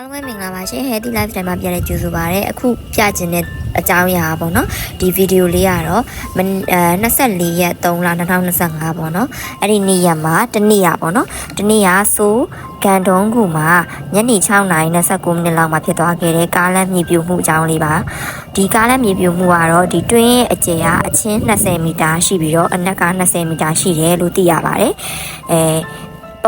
အားလုံးပဲမင်္ဂလာပါရှင် Healthy Lifestyle မှာပြန်လည်ကြိုဆိုပါရစေအခုပြချင်တဲ့အကြောင်းအရာပေါ့နော်ဒီဗီဒီယိုလေးကတော့မနအဲ24ရက်3လ2025ပေါ့နော်အဲ့ဒီနေ့ရက်မှာတနေ့ရပေါ့နော်တနေ့ရဆိုကန်တုံးကူမှာညနေ6နာရီ29မိနစ်လောက်မှာဖြစ်သွားခဲ့တဲ့ကားလမ်းမြေပြိုမှုအကြောင်းလေးပါဒီကားလမ်းမြေပြိုမှုကတော့ဒီတွင်းရဲ့အကျယ်ကအချင်း20မီတာရှိပြီးတော့အနက်က20မီတာရှိတယ်လို့သိရပါတယ်အဲ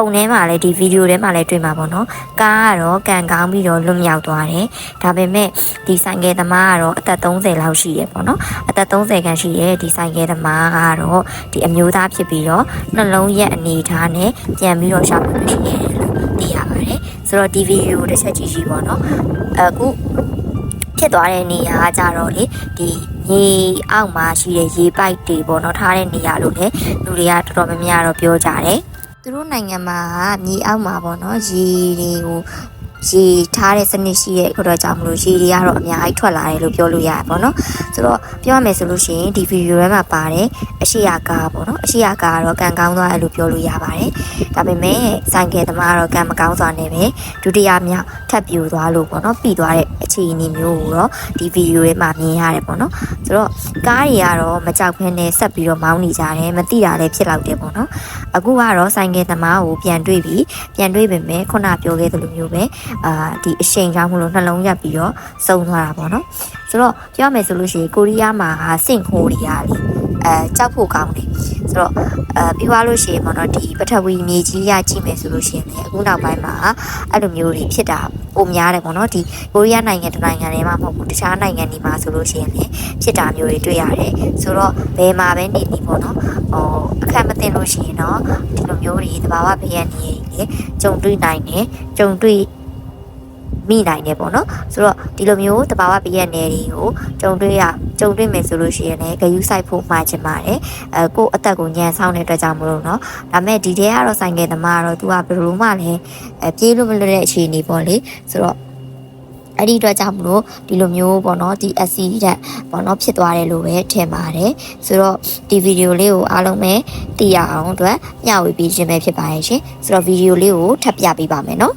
ပုံထဲမှာလည်းဒီဗီဒီယိုထဲမှာလည်းတွေ့မှာပေါ့နော်ကားကတော့ကန်ကောင်းပြီးတော့လွတ်မြောက်သွားတယ်။ဒါပေမဲ့ဒီဆိုင်ကယ်သမားကတော့အသက်30လောက်ရှိတယ်ပေါ့နော်။အသက်30ခန့်ရှိတဲ့ဒီဆိုင်ကယ်သမားကတော့ဒီအမျိုးသားဖြစ်ပြီးတော့နှလုံးရက်အနေထားနဲ့ပြန်ပြီးတော့ရှာဖွေလို့ရှိရတယ်လို့သိရပါတယ်။ဆိုတော့ဒီဗီဒီယိုတစ်ချက်ကြည့်ကြည့်ပေါ့နော်။အခုဖြစ်သွားတဲ့နေရာကကြတော့လေဒီရေအောက်မှာရှိတဲ့ရေပိုက်တွေပေါ့နော်ထားတဲ့နေရာလို့လေလူတွေကတော်တော်များများတော့ပြောကြတယ် သူတို့နိုင်ငံမှာကမြေအောက်မှာပေါ့နော်ရေတွေကို ရေထားတဲ့စနစ်ရှိတဲ့အတွက်ကြောင့်မလို့ရေတွေကတော့အများကြီးထွက်လာတယ်လို့ပြောလို့ရတယ်ပေါ့နော်ဆိုတော့ပြောရမယ်ဆိုလို့ရှိရင်ဒီဗီဒီယိုထဲမှာပါတယ်အရှိယာကားပေါ့နော်အရှိယာကားကတော့ကန်ကောင်းသွားတယ်လို့ပြောလို့ရပါတယ်ဒါပေမဲ့ဆိုင်ကယ်သမားကတော့ကန်မကောင်းစွာနဲ့ပဲဒုတိယမြောက်ထပ်ပြူသွားလို့ပေါ့နော်ပြီးသွားတဲ့အခြေအနေမျိုးကိုတော့ဒီဗီဒီယိုထဲမှာမြင်ရတယ်ပေါ့နော်ဆိုတော့ကားတွေကတော့မကြောက်ဖ ೇನೆ ဆက်ပြီးတော့မောင်းနေကြတယ်မတိတာလည်းဖြစ်လောက်တယ်ပေါ့နော်အခုကတော့ဆိုင်ကယ်သမားကိုပြန်တွေ့ပြီးပြန်တွေ့ပေမဲ့ခုနပြောခဲ့သလိုမျိုးပဲအာဒီအရှိန်ကြောင့်မလို့နှလုံးရက်ပြီးတော့စုံသွားတာပေါ့နော်ဆိုတော့ပြောရမယ်ဆိုလို့ရှိရင်ကိုရီးယားမှာဟာစင့်ခိုးတွေကလေအဲကြောက်ဖို့ကောင်းတယ်ဆိုတော့အဲပြီးသွားလို့ရှိရင်ပေါ့နော်ဒီပထဝီမြေကြီးရကြည့်မယ်ဆိုလို့ရှိရင်လေအခုနောက်ပိုင်းမှာအဲ့လိုမျိုးတွေဖြစ်တာပုံများတယ်ပေါ့နော်ဒီကိုရီးယားနိုင်ငံတစ်နိုင်ငံထဲမှာမဟုတ်ဘူးတခြားနိုင်ငံတွေမှာဆိုလို့ရှိရင်လေဖြစ်တာမျိုးတွေတွေ့ရတယ်ဆိုတော့ဘယ်မှာပဲနေနေပေါ့နော်ဟိုအခက်မသိလို့ရှိရင်တော့ဒီလိုမျိုးတွေတဘာဝဘေးရန်နေလေကြုံတွေ့နိုင်တယ်ကြုံတွေ့ မိနိုင်တယ်ပေါ့နော်ဆိုတော့ဒီလိုမျိုးတဘာဝဘေးရနယ်တွေကိုကြုံတွေ့ရကြုံတွေ့မယ်ဆိုလို့ရှိရင်လည်းဂယူးဆိုင်ဖို့မှာချင်ပါတယ်အဲကို့အသက်ကိုညံဆောင်တဲ့အတွက်ကြောင့်မလို့နော်ဒါပေမဲ့ဒီတဲကတော့ဆိုင်ကယ်သမားကတော့သူကဘယ်လိုမှလည်းအဲပြေးလို့မလွတ်တဲ့အခြေအနေပေါ့လေဆိုတော့အဲ့ဒီအတွက်ကြောင့်မလို့ဒီလိုမျိုးပေါ့နော်ဒီ SC တဲ့ပေါ့နော်ဖြစ်သွားတယ်လို့ပဲထင်ပါတယ်ဆိုတော့ဒီဗီဒီယိုလေးကိုအားလုံးပဲသိရအောင်အတွက်မျှဝေပေးခြင်းပဲဖြစ်ပါရဲ့ရှင်ဆိုတော့ဗီဒီယိုလေးကိုထပ်ပြပေးပါမယ်နော်